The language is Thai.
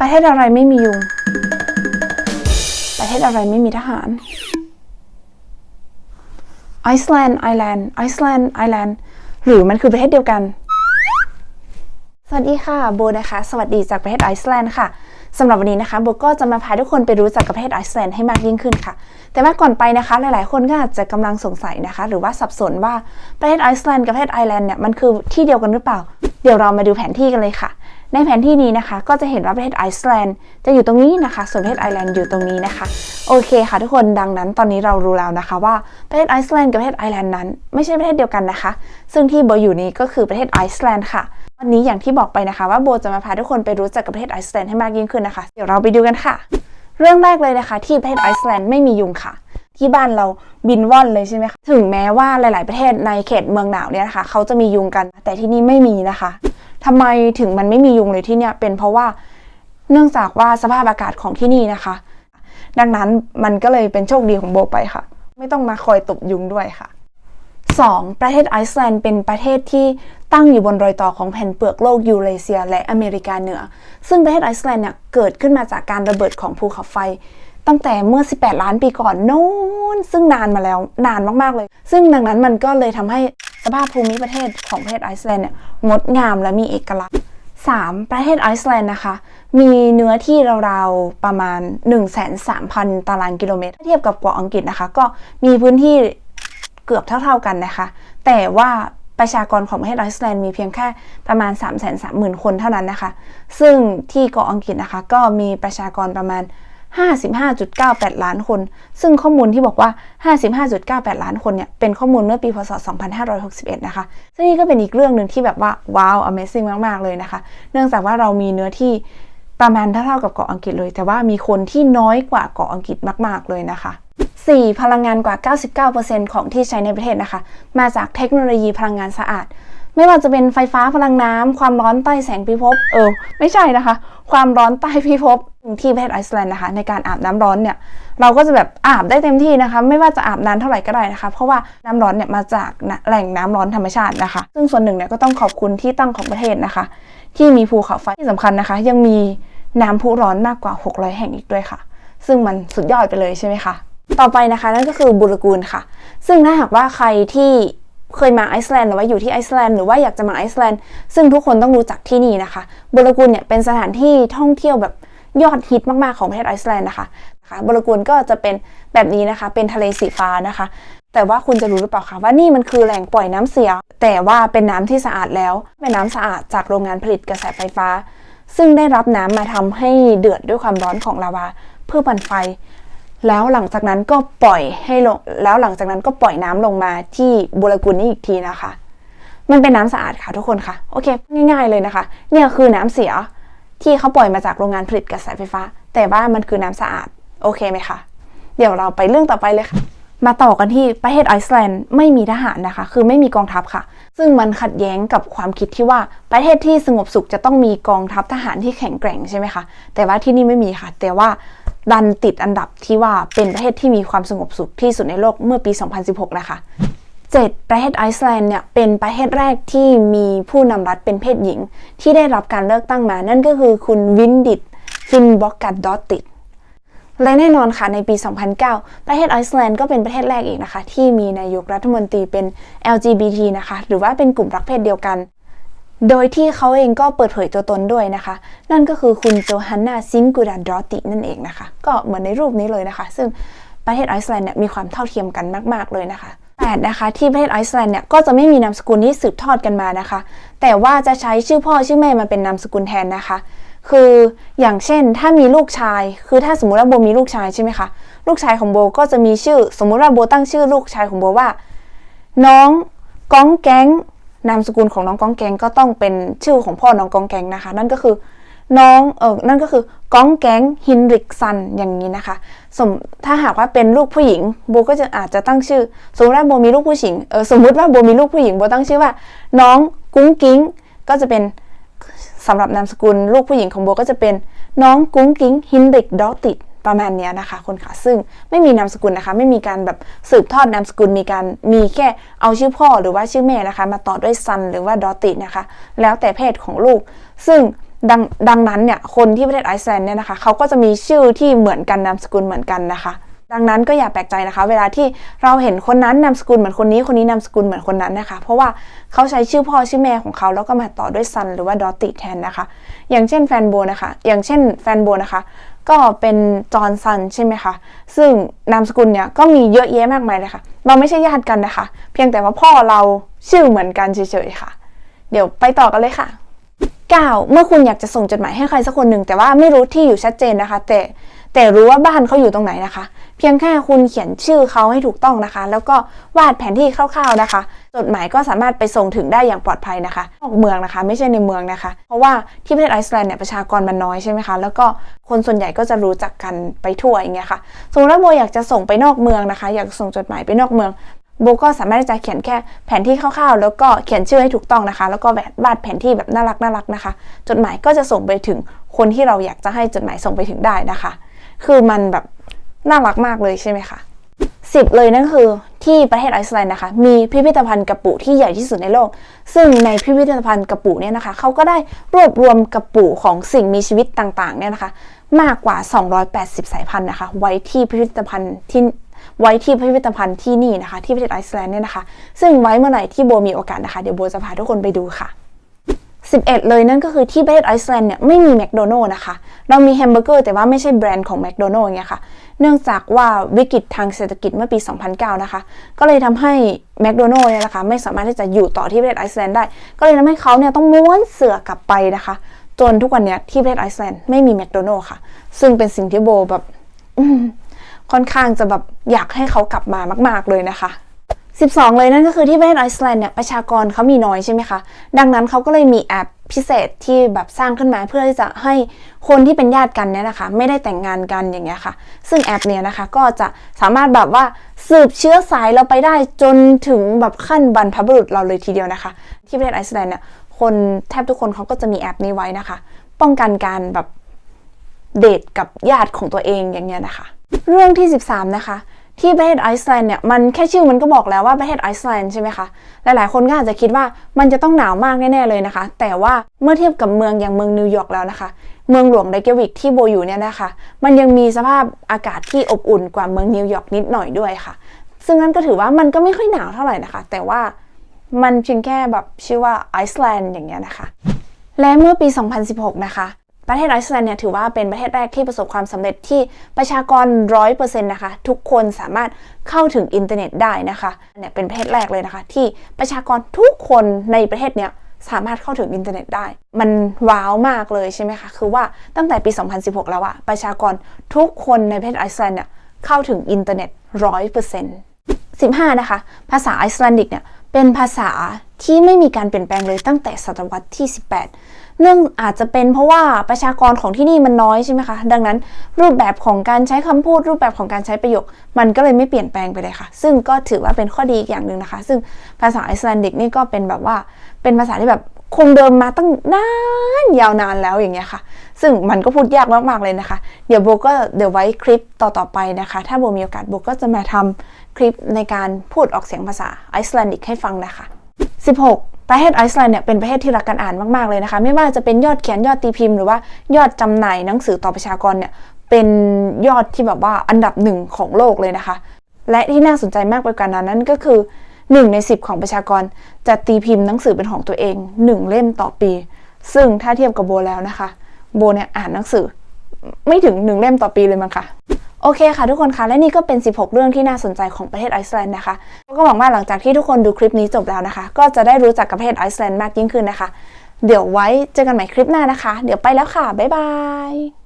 ประเทศอะไรไม่มียุง ประเทศอะไรไม่มีทหาร ไอซ์แลนด์ไอแลนด์ไอซ์แลนด์ไอแลนด์หรือมันคือประเทศเดียวกัน สวัสดีค่ะโบนะคะ สวัสดีจากประเทศไอซ์แลนด์ค่ะสำหรับวันนี้นะคะโบก็จะมาพาทุกคนไปรู้จักกับประเทศไอซ์แลนด์ให้มากยิ่งขึ้นค่ะ แต่ว่าก่อนไปนะคะ หลายๆ คนก็อาจจะกำลังสงสัยนะคะ หรือว่าสับสนว่าประเทศไอซ์แลนด์กับประเทศไอร์แลนด์เนี่ยมันคือที่เดียวกันหรือเปล่า เดี๋ยวเรามาดูแผนที่กันเลยค่ะ ในแผนที่นี้นะคะ ก็จะเห็นว่าประเทศไอซ์แลนด์จะอยู่ตรงนี้นะคะ ส่วนประเทศไอร์แลนด์อยู่ตรงนี้นะคะ โอเคค่ะทุกคนดังนั้นตอนนี้เรารู้แล้วนะคะว่าประเทศไอซ์แลนด์กับประเทศไอร์แลนด์นั้น ไม่ใช่ประเทศเดียวกันนะคะ ซึ่งที่โบอยู่นี้ก็คือประเทศไอซ์แลนด์ค่ะวันนี้อย่างที่บอกไปนะคะ ว่าโบจะมาพาทุกคนไปรู้จักกับประเทศไอซ์แลนด์ให้มากยิ่งขึ้นนะคะ เดี๋ยวเราไปดูกันค่ะ เรื่องแรกเลยนะคะ ที่ประเทศไอซ์แลนด์ไม่มียุงค่ะที่บ้านเราบินว่อนเลยใช่ไหมคะ ถึงแม้ว่าหลาย ๆ ประเทศในเขตเมืองหนาวเนี่ยนะคะ เขาจะมียุงกัน แต่ที่นี่ไม่มีนะคะ ทำไมถึงมันไม่มียุงเลยที่เนี่ยเป็นเพราะว่าเนื่องจากว่าสภาพอากาศของที่นี่นะคะ ดังนั้นมันก็เลยเป็นโชคดีของโบไปค่ะ ไม่ต้องมาคอยตบยุงด้วยค่ะ 2. ประเทศไอซ์แลนด์เป็นประเทศที่ตั้งอยู่บนรอยต่อของแผ่นเปลือกโลกยูเรเซีย และอเมริกาเหนือ ซึ่งประเทศไอซ์แลนด์เนี่ยเกิดขึ้นมาจากการระเบิดของภูเขาไฟ ตั้งแต่เมื่อ 18 ล้านปีก่อนโน้นซึ่งนานมาแล้วนานมากๆเลย ซึ่งดังนั้นมันก็เลยทำให้ สภาพภูมิประเทศของประเทศไอซ์แลนด์เนี่ยงดงามและมีเอกลักษณ์ 3. ประเทศไอซ์แลนด์นะคะ มีเนื้อที่ราวๆประมาณ 13,000 ตารางกิโลเมตร เทียบกับเกาะอังกฤษนะคะ ก็มีพื้นที่เกือบเท่าๆกันนะคะ แต่ว่าประชากรของประเทศไอซ์แลนด์มีเพียงแค่ประมาณ 3 3 0 0 0 0 คนเท่านั้นนะคะ ซึ่งที่เกาะอังกฤษนะคะ ก็มีประชากรประมาณ 55.98 ล้านคน ซึ่งข้อมูลที่บอกว่า 55.98 ล้านคนเนี่ย เป็นข้อมูลเมื่อปีพศ 2561 นะคะ ซึ่งนี่ก็เป็นอีกเรื่องหนึ่งที่แบบว่า ว้าว Amazing มาก ๆ เลยนะคะ เนื่องจากว่าเรามีเนื้อที่ประมาณเท่าๆกับเกาะอังกฤษเลย แต่ว่ามีคนที่น้อยกว่าเกาะอังกฤษมาก ๆ เลยนะคะ 4. พลังงานกว่า 99%ของที่ใช้ในประเทศนะคะ มาจากเทคโนโลยีพลังงานสะอาด ไม่ว่าจะเป็นไฟฟ้าพลังน้ำความร้อนใต้แสงพิภพ เออ ไม่ใช่นะคะ ความร้อนใต้พิภพที่ประเทศไอซ์แลนด์นะคะ ในการอาบน้ำร้อนเนี่ยเราก็จะแบบอาบได้เต็มที่นะคะ ไม่ว่าจะอาบนานเท่าไหร่ก็ได้นะคะ เพราะว่าน้ำร้อนเนี่ยมาจากแหล่งน้ำร้อนธรรมชาตินะคะ ซึ่งส่วนหนึ่งเนี่ยก็ต้องขอบคุณที่ตั้งของประเทศนะคะ ที่มีภูเขาไฟที่สำคัญนะคะ ยังมีน้ำพุร้อนมากกว่า 600 แห่งอีกด้วยค่ะ ซึ่งมันสุดยอดไปเลยใช่ไหมคะต่อไปนะคะนั่นก็คือบุรกูลค่ะ ซึ่งถ้าหากว่าใครที่ เคยมาไอซ์แลนด์หรือว่าอยู่ที่ไอซ์แลนด์หรือว่าอยากจะมาไอซ์แลนด์ซึ่งทุกคนต้องรู้จักที่นี่นะคะบุรกูลเนี่ยเป็นสถานที่ท่องเที่ยวแบบยอดฮิตมากๆของประเทศไอซ์แลนด์นะคะนะคะบุรกูลก็จะเป็นแบบนี้นะคะ เป็นทะเลสีฟ้านะคะ แต่ว่าคุณจะรู้หรือเปล่าคะว่านี่มันคือแหล่งปล่อยน้ำเสีย แต่ว่าเป็นน้ำที่สะอาดแล้วเป็นน้ำสะอาดจากโรงงานผลิตกระแสไฟฟ้า ซึ่งได้รับน้ำมาทำให้เดือดด้วยความร้อนของลาวาเพื่อปั่นไฟ แล้วหลังจากนั้นก็ปล่อยให้ลงแล้วหลังจากนั้นก็ปล่อยน้ำลงมาที่บุรกุลนี่อีกทีนะคะ มันเป็นน้ำสะอาดค่ะทุกคนค่ะโอเค ง่ายๆเลยนะคะ เนี่ยคือน้ำเสียที่เขาปล่อยมาจากโรงงานผลิตกระแสไฟฟ้า แต่ว่ามันคือน้ำสะอาดโอเคไหมคะเดี๋ยวเราไปเรื่องต่อไปเลยค่ะมาต่อกันที่ประเทศไอซ์แลนด์ไม่มีทหารนะคะ คือไม่มีกองทัพค่ะ ซึ่งมันขัดแย้งกับความคิดที่ว่าประเทศที่สงบสุขจะต้องมีกองทัพทหารที่แข็งแกร่งใช่ไหมคะ แต่ว่าที่นี่ไม่มีค่ะ แต่ว่า ดันติดอันดับที่ว่าเป็นประเทศที่มีความสงบสุขที่สุดในโลกเมื่อปี 2016 นะคะ 7. ประเทศไอซ์แลนด์เนี่ยเป็นประเทศแรกที่มีผู้นำรัฐเป็นเพศหญิง ที่ได้รับการเลือกตั้งมา นั่นก็คือคุณวินดิตฟินบ็อกกัดดอตติดและแน่นอนค่ะในปี 2009 ประเทศไอซ์แลนด์ก็เป็นประเทศแรกอีกนะคะ ที่มีนายกรัฐมนตรีเป็น LGBT นะคะ หรือว่าเป็นกลุ่มรักเพศเดียวกัน โดยที่เขาเองก็เปิดเผยตัวตนด้วยนะคะ นั่นก็คือคุณโจฮันนาซิงกูดาดรอตินั่นเองนะคะ ก็เหมือนในรูปนี้เลยนะคะ ซึ่งประเทศไอซ์แลนด์เนี่ยมีความเท่าเทียมกันมาก ๆ เลยนะคะแต่นะคะที่ประเทศไอซ์แลนด์เนี่ยก็จะไม่มีนามสกุลที่สืบทอดกันมานะคะ แต่ว่าจะใช้ชื่อพ่อชื่อแม่มาเป็นนามสกุลแทนนะคะ คืออย่างเช่นถ้ามีลูกชาย คือถ้าสมมติว่าโบมีลูกชายใช่ไหมคะลูกชายของโบก็จะมีชื่อ สมมุติว่าโบตั้งชื่อลูกชายของโบว่า น้องก้องแก๊ง นามสกุลของน้องก้องแกงก็ต้องเป็นชื่อของพ่อน้องก้องแกงนะคะ นั่นก็คือน้องเออนั่นก็คือก้องแก๊งฮินริกซันอย่างนี้นะคะ สมถ้าหากว่าเป็นลูกผู้หญิงโบก็จะอาจจะตั้งชื่อ สมมติว่าโบมีลูกผู้หญิงเออสมมุติว่าโบมีลูกผู้หญิงโบตั้งชื่อว่า น้องกุ้งกิ้ง ก็จะเป็นสำหรับนามสกุลลูกผู้หญิงของโบก็จะเป็นน้องกุ้งกิ้งฮินริกดอติด ประมาณนี้นะคะคนค่ะซึ่งไม่มีนามสกุลนะคะ ไม่มีการแบบสืบทอดนามสกุลมีการมีแค่เอาชื่อพ่อหรือว่าชื่อแม่นะคะ มาต่อด้วยซันหรือว่าดอตินะคะ แล้วแต่เพศของลูก ซึ่งดังดังนั้นเนี่ยคนที่ประเทศไอซ์แลนด์เนี่ยนะคะเขาก็จะมีชื่อที่เหมือนกันนามสกุลเหมือนกันนะคะ ดังนั้นก็อย่าแปลกใจนะคะ เวลาที่เราเห็นคนนั้นนามสกุลเหมือนคนนี้คนนี้นามสกุลเหมือนคนนั้นนะคะ เพราะว่าเขาใช้ชื่อพ่อชื่อแม่ของเขาแล้วก็มาต่อด้วยซันหรือว่าดอตติแทนนะคะ อย่างเช่นแฟนโบนะคะ อย่างเช่นแฟนโบนะคะ ก็เป็นจอห์นซันใช่ไหมคะ ซึ่งนามสกุลเนี่ยก็มีเยอะแยะมากมายเลยค่ะ เราไม่ใช่ญาติกันนะคะ เพียงแต่ว่าพ่อเราชื่อเหมือนกันเฉยๆค่ะ เดี๋ยวไปต่อกันเลยค่ะ 9. เมื่อคุณอยากจะส่งจดหมายให้ใครสักคนหนึ่งแต่ว่าไม่รู้ที่อยู่ชัดเจนนะคะ แต่ แต่รู้ว่าบ้านเขาอยู่ตรงไหนนะคะ เพียงแค่คุณเขียนชื่อเขาให้ถูกต้องนะคะ แล้วก็วาดแผนที่คร่าวๆนะคะ จดหมายก็สามารถไปส่งถึงได้อย่างปลอดภัยนะคะนอกเมืองนะคะ ไม่ใช่ในเมืองนะคะ เพราะว่าที่ประเทศไอซ์แลนด์เนี่ยประชากรมันน้อยใช่ไหมคะแล้วก็คนส่วนใหญ่ก็จะรู้จักกันไปทั่วอย่างเงี้ยค่ะสมมติว่าโบอยากจะส่งไปนอกเมืองนะคะ อยากส่งจดหมายไปนอกเมืองโบก็สามารถที่จะเขียนแค่แผนที่คร่าวๆ แล้วก็เขียนชื่อให้ถูกต้องนะคะ แล้วก็แบบวาดแผนที่แบบน่ารักน่ารักนะคะ จดหมายก็จะส่งไปถึงคนที่เราอยากจะให้จดหมายส่งไปถึงได้นะคะ คือมันแบบน่ารักมากเลยใช่ไหมคะสิบเลยนั่นคือที่ประเทศไอซ์แลนด์นะคะ มีพิพิธภัณฑ์กระปุที่ใหญ่ที่สุดในโลก ซึ่งในพิพิธภัณฑ์กระปุเนี่ยนะคะเขาก็ได้รวบรวมกระปุของสิ่งมีชีวิตต่างๆเนี่ยนะคะ มากกว่า 280 สายพันธุ์นะคะ ไว้ที่พิพิธภัณฑ์ที่ไว้ที่พิพิธภัณฑ์ที่นี่นะคะ ที่ประเทศไอซ์แลนด์เนี่ยนะคะ ซึ่งไว้เมื่อไหร่ที่โบมีโอกาสนะคะเดี๋ยวโบจะพาทุกคนไปดูค่ะ 11 เลยนั่นก็คือที่ประเทศไอซ์แลนด์เนี่ยไม่มีแมคโดนัลล์นะคะ เรามีแฮมเบอร์เกอร์แต่ว่าไม่ใช่แบรนด์ของแมคโดนัลล์อย่างเงี้ยค่ะ เนื่องจากว่าวิกฤตทางเศรษฐกิจเมื่อปี 2009 นะคะ ก็เลยทำให้แมคโดนัลล์เนี่ยนะคะไม่สามารถที่จะอยู่ต่อที่ประเทศไอซ์แลนด์ได้ ก็เลยทำให้เขาเนี่ยต้องม้วนเสือกลับไปนะคะ จนทุกวันเนี้ยที่ประเทศไอซ์แลนด์ไม่มีแมคโดนัลล์ค่ะ ซึ่งเป็นสิ่งที่โบแบบค่อนข้างจะแบบอยากให้เขากลับมามาก ๆเลยนะคะ 12 เลยนั่นก็คือที่ประเทศไอซ์แลนด์เนี่ยประชากรเขามีน้อยใช่ไหมคะ ดังนั้นเขาก็เลยมีแอปพิเศษที่แบบสร้างขึ้นมาเพื่อที่จะให้คนที่เป็นญาติกันเนี่ยนะคะ ไม่ได้แต่งงานกันอย่างเงี้ยค่ะ ซึ่งแอปเนี่ยนะคะก็จะสามารถแบบว่าสืบเชื้อสายเราไปได้จนถึงแบบขั้นบรรพบุรุษเราเลยทีเดียวนะคะ ที่ประเทศไอซ์แลนด์เนี่ยคนแทบทุกคนเขาก็จะมีแอปนี้ไว้นะคะ ป้องกันการแบบเดทกับญาติของตัวเองอย่างเงี้ยนะคะ เรื่องที่ 13 นะคะ ที่ประเทศไอซ์แลนด์เนี่ยมันแค่ชื่อมันก็บอกแล้วว่าประเทศไอซ์แลนด์ใช่ไหมคะ หลายๆ คนก็อาจจะคิดว่ามันจะต้องหนาวมากแน่ ๆ เลยนะคะ แต่ว่าเมื่อเทียบกับเมืองอย่างเมืองนิวยอร์กแล้วนะคะ เมืองหลวงเรเกวิกที่โบอยู่เนี่ยนะคะ มันยังมีสภาพอากาศที่อบอุ่นกว่าเมืองนิวยอร์กนิดหน่อยด้วยค่ะ ซึ่งนั่นก็ถือว่ามันก็ไม่ค่อยหนาวเท่าไหร่นะคะ แต่ว่ามันเพียงแค่แบบชื่อว่าไอซ์แลนด์อย่างเงี้ยนะคะ และเมื่อปี 2016 นะคะ ประเทศไอซ์แลนด์เนี่ยถือว่าเป็นประเทศแรกที่ประสบความสำเร็จที่ประชากร 100%นะคะ ทุกคนสามารถเข้าถึงอินเทอร์เน็ตได้นะคะเนี่ยเป็นประเทศแรกเลยนะคะ ที่ประชากรทุกคนในประเทศเนี่ยสามารถเข้าถึงอินเทอร์เน็ตได้ มันว้าวมากเลยใช่ไหมคะ คือว่าตั้งแต่ปี 2016 แล้วอะประชากรทุกคนในประเทศไอซ์แลนด์เนี่ยเข้าถึงอินเทอร์เน็ต 100% 15 นะคะ ภาษาไอซ์แลนดิกเนี่ยเป็นภาษาที่ไม่มีการเปลี่ยนแปลงเลยตั้งแต่ศตวรรษที่ 18 เนื่องอาจจะเป็นเพราะว่าประชากรของที่นี่มันน้อยใช่ไหมคะ ดังนั้นรูปแบบของการใช้คำพูด รูปแบบของการใช้ประโยค มันก็เลยไม่เปลี่ยนแปลงไปเลยค่ะ ซึ่งก็ถือว่าเป็นข้อดีอีกอย่างหนึ่งนะคะ ซึ่งภาษาไอซ์แลนดิกนี่ก็เป็นแบบว่าเป็นภาษาที่แบบคงเดิมมาตั้งนานยาวนานแล้วอย่างเงี้ยค่ะ ซึ่งมันก็พูดยากมากๆเลยนะคะ เดี๋ยวโบก็เดี๋ยวไว้คลิปต่อๆไปนะคะ ถ้าโบมีโอกาสโบก็จะมาทำคลิปในการพูดออกเสียงภาษาไอซ์แลนดิกให้ฟังนะคะ 16 ประเทศไอซ์แลนด์เนี่ยเป็นประเทศที่รักการอ่านมากๆเลยนะคะ ไม่ว่าจะเป็นยอดเขียนยอดตีพิมพ์หรือว่ายอดจำหน่ายหนังสือต่อประชากรเนี่ยเป็นยอดที่แบบว่าอันดับหนึ่งของโลกเลยนะคะ และที่น่าสนใจมากไปกว่านั้นนั่นก็คือ 1 ใน 10 ของประชากรจะตีพิมพ์หนังสือเป็นของตัวเอง 1 เล่มต่อปี ซึ่งถ้าเทียบกับโบแล้วนะคะ โบเนี่ยอ่านหนังสือ ไม่ถึง 1 เล่มต่อปีเลยมั้งค่ะ โอเคค่ะทุกคนคะและนี่ก็เป็น 16 เรื่องที่น่าสนใจของประเทศไอซ์แลนด์นะคะก็หวังว่าหลังจากที่ทุกคนดูคลิปนี้จบแล้วนะคะ ก็จะได้รู้จักกับประเทศไอซ์แลนด์มากยิ่งขึ้นนะคะ เดี๋ยวไว้เจอกันใหม่คลิปหน้านะคะ เดี๋ยวไปแล้วค่ะบ๊ายบาย